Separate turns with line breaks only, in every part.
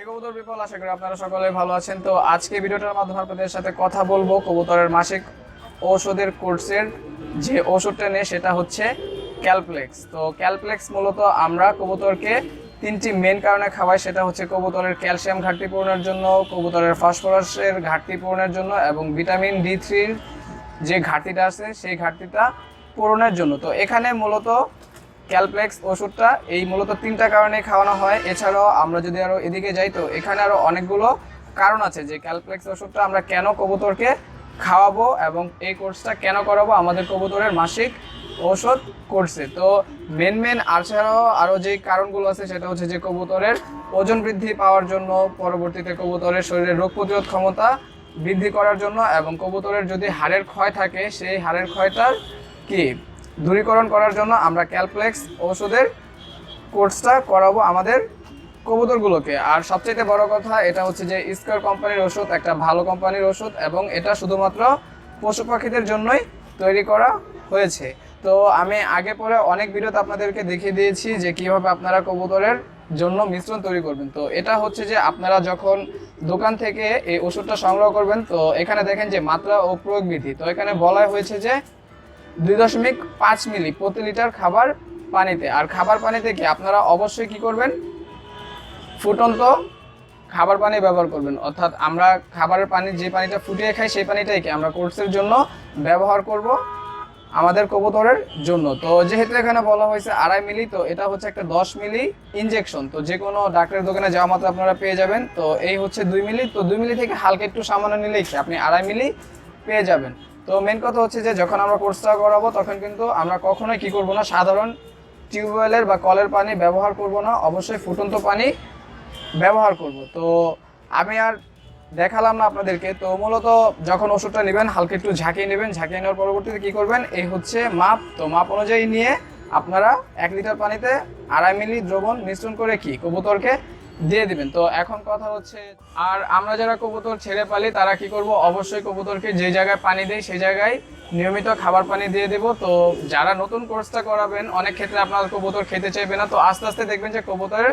এই কবুতর বিপল, আশা করি আপনারা সকলে ভালো আছেন। তো আজকে ভিডিওটার মাধ্যমে আপনাদের সাথে কথা বলব কবুতরের মাসিক ঔষধের কোর্সের যে ওষুধটা নেই সেটা হচ্ছে ক্যালপ্লেক্স। তো ক্যালপ্লেক্স মূলত আমরা কবুতরকে তিনটি মেন কারণে খাওয়াই, সেটা হচ্ছে কবুতরের ক্যালসিয়াম ঘাটতি পূরণের জন্য, কবুতরের ফসফরাসের ঘাটতি পূরণের জন্য এবং ভিটামিন ডি থ্রির যে ঘাটতিটা আছে, সেই ঘাটতিটা পূরণের জন্য। তো এখানে মূলত ক্যালপ্লেক্স ওষুধটা, এই মূলত তিনটা কারণে খাওয়ানো হয়। এছাড়াও আমরা যদি আরও এদিকে যাই তো, এখানে আরও অনেকগুলো কারণ আছে যে ক্যালপ্লেক্স ওষুধটা আমরা কেন কবুতরকে খাওয়াবো এবং এই কোর্সটা কেন করাবো, আমাদের কবুতরের মাসিক ঔষধ কোর্সে। তো মেন মেন আর ছাড়াও আরও যে কারণগুলো আছে, সেটা হচ্ছে যে কবুতরের ওজন বৃদ্ধি পাওয়ার জন্য, পরবর্তীতে কবুতরের শরীরের রোগ প্রতিরোধ ক্ষমতা বৃদ্ধি করার জন্য এবং কবুতরের যদি হাড়ের ক্ষয় থাকে, সেই হাড়ের ক্ষয়টার কি? দূরীকরণ করার জন্য আমরা ক্যালপ্লেক্স ওষুধের কোর্সটা করাবো আমাদের কবুতরগুলোকে। আর সবচেয়ে বড় কথা, এটা হচ্ছে যে স্কয়ার কোম্পানির ওষুধ একটা ভালো কোম্পানির ওষুধ এবং এটা শুধুমাত্র পশু পাখিদের জন্যই তৈরি করা হয়েছে। তো আমি আগে পরে অনেক ভিডিওতে আপনাদেরকে দেখিয়ে দিয়েছি যে কীভাবে আপনারা কবুতরের জন্য মিশ্রণ তৈরি করবেন। তো এটা হচ্ছে যে আপনারা যখন দোকান থেকে এই ওষুধটা সংগ্রহ করবেন, তো এখানে দেখেন যে মাত্রা ও প্রয়োগ বিধি। তো এখানে বলা হয়েছে যে দুই দশমিক পাঁচ মিলি প্রতি লিটার খাবার পানিতে। আর খাবার পানিতে কি? আপনারা অবশ্যই কি করবেন? ফুটন্ত খাবার পানি ব্যবহার করবেন। অর্থাৎ আমরা খাবারের পানি, যে পানিটা ফুটিয়ে খাই, সেই পানিটাই কি আমরা কোর্সের জন্য ব্যবহার করব আমাদের কবুতরের জন্য। তো যেহেতু এখানে বলা হয়েছে আড়াই মিলি, তো এটা হচ্ছে একটা দশ মিলি ইনজেকশন তো যে কোনো ডাক্তারের দোকানে যাওয়া মাত্র আপনারা পেয়ে যাবেন। তো এই হচ্ছে দুই মিলি। তো দুই মিলি থেকে হালকা একটু সামান্য নিলেই আপনি আড়াই মিলি পেয়ে যাবেন। তো মেন কথা হচ্ছে যে যখন আমরা কোর্সটা করাবো, তখন কিন্তু আমরা কখনোই কি করব না, সাধারণ টিউবওয়েলের বা কলের পানি ব্যবহার করব না, অবশ্যই ফুটন্ত পানি ব্যবহার করব। তো আমি আর দেখালাম না আপনাদেরকে, তো মূলত যখন ওষুধটা নেবেন, হালকা একটু ঝাঁকিয়ে নেবেন, ঝাঁকিয়ে নেওয়ার পরবর্তীতে কী করবেন, এই হচ্ছে মাপ। তো মাপ অনুযায়ী নিয়ে আপনারা এক লিটার পানিতে আড়াই মিলি দ্রবণ মিশ্রণ করে কি, কবুতরকে দিয়ে দিবেন। তো এখন কথা হচ্ছে, আর আমরা যারা কবুতর ছেড়ে পালি, তারা কি করব? অবশ্যই কবুতরকে যে জায়গায় পানি দেয় সেই জায়গায় নিয়মিত খাবার পানি দিয়ে দেব। তো যারা নতুন কোর্সটা করাবেন, অনেক ক্ষেত্রে আপনার কবুতর খেতে চাইবে না। তো আস্তে আস্তে দেখবেন যে কবুতরের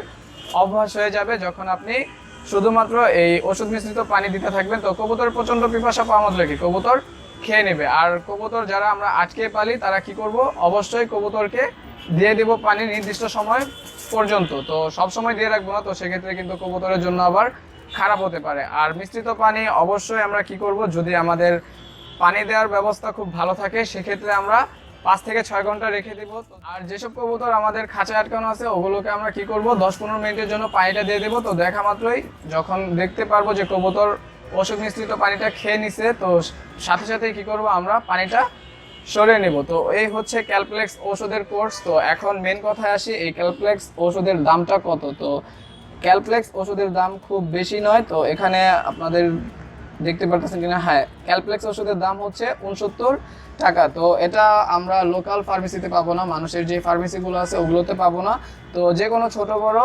অভ্যাস হয়ে যাবে যখন আপনি শুধুমাত্র এই ওষুধ মিশ্রিত পানি দিতে থাকবেন। তো কবুতর প্রচণ্ড পিপাসা পাওয়া মাত্র কি? কবুতর খেয়ে নেবে। আর কবুতর যারা আমরা আটকে পালি, তারা কি করব? অবশ্যই কবুতরকে দিয়ে দেব পানি নির্দিষ্ট সময় পর্যন্ত। তো সব সময় দিয়ে রাখব না, তো সেক্ষেত্রে কিন্তু কবুতরের জন্য আবার খারাপ হতে পারে। আর মিশ্রিত পানি অবশ্যই আমরা কি করব, যদি আমাদের পানি দেওয়ার ব্যবস্থা খুব ভালো থাকে, সেক্ষেত্রে আমরা পাঁচ থেকে ছয় ঘণ্টা রেখে দিব। আর যেসব কবুতর আমাদের খাঁচায় আটকানো আছে, ওগুলোকে আমরা কি করব, দশ পনেরো মিনিটের জন্য পানিটা দিয়ে দেবো। তো দেখা মাত্রই যখন দেখতে পারব যে কবুতর ওষুধ মিশ্রিত পানিটা খেয়ে নিছে, তো সাথে সাথে কি করব আমরা, পানিটা সরিয়ে নেব। তো এই হচ্ছে ক্যালপ্লেক্স ওষুধের কোর্স তো এখন মেন কথায় আসি, এই ক্যালপ্লেক্স ওষুধের দামটা কত? তো ক্যালপ্লেক্স ওষুধের দাম খুব বেশি নয়। তো এখানে আপনাদের দেখতে পারতেছেন কিনা? হ্যাঁ ক্যালপ্লেক্স ওষুধের দাম হচ্ছে উনসত্তর টাকা। তো এটা আমরা লোকাল ফার্মেসিতে পাবো না, মানুষের যে ফার্মেসিগুলো আছে ওগুলোতে পাবো না। তো যে কোনো ছোট বড়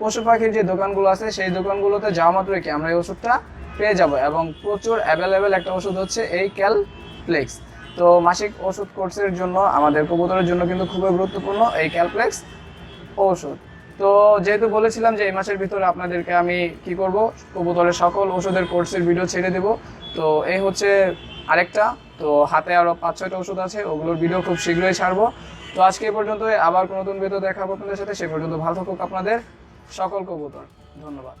পশু পাখির যে দোকানগুলো আছে, সেই দোকানগুলোতে যাওয়া মাত্রই কি? আমরা এই ওষুধটা পেয়ে যাব। এবং প্রচুর অ্যাভেলেবেল একটা ওষুধ হচ্ছে এই ক্যালপ্লেক্স তো মাসিক ওষুধ কোর্সের জন্য আমাদের কবুতরের জন্য কিন্তু খুবই গুরুত্বপূর্ণ এই ক্যালপ্লেক্স ওষুধ তো যেহেতু বলেছিলাম যে এই মাসের ভিতরে আপনাদেরকে আমি কি করব, কবুতরের সকল ওষুধের কোর্সের ভিডিও ছেড়ে দেব। তো এই হচ্ছে আরেকটা, তো হাতে আরও পাঁচ ছয়টা ওষুধ আছে, ওগুলোর ভিডিও খুব শীঘ্রই ছাড়বো। তো আজকে পর্যন্ত আবার কোনো নতুন ভিডিও দেখাবো আপনাদের সাথে, সে পর্যন্ত ভালো থাকুক আপনাদের সকল কবুতর। ধন্যবাদ।